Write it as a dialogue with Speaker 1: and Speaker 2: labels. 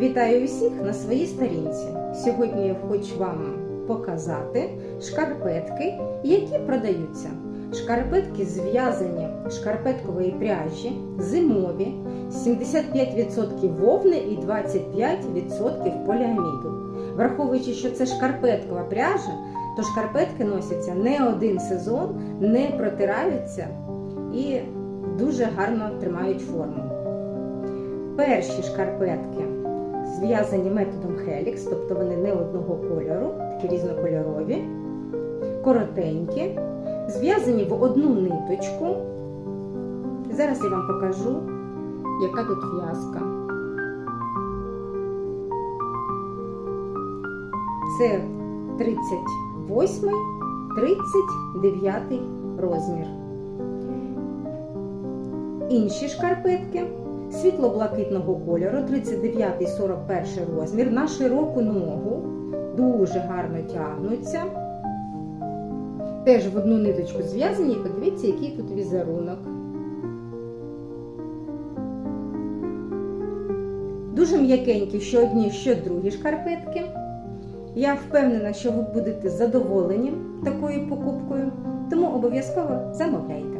Speaker 1: Вітаю усіх на своїй сторінці. Сьогодні я хочу вам показати шкарпетки, які продаються. Шкарпетки зв'язані шкарпеткової пряжі, зимові, 75% вовни і 25% поліаміду. Враховуючи, що це шкарпеткова пряжа, то шкарпетки носяться не один сезон, не протираються і дуже гарно тримають форму. Перші шкарпетки зв'язані методом Helix, тобто вони не одного кольору, такі різнокольорові, коротенькі, зв'язані в одну ниточку. Зараз я вам покажу, яка тут в'язка. Це 38, 39 розмір. Інші шкарпетки світло-блакитного кольору, 39-41 розмір, на широку ногу, дуже гарно тягнуться. Теж в одну ниточку зв'язані, і подивіться, який тут візерунок. Дуже м'якенькі, що одні, що другі шкарпетки. Я впевнена, що ви будете задоволені такою покупкою, тому обов'язково замовляйте.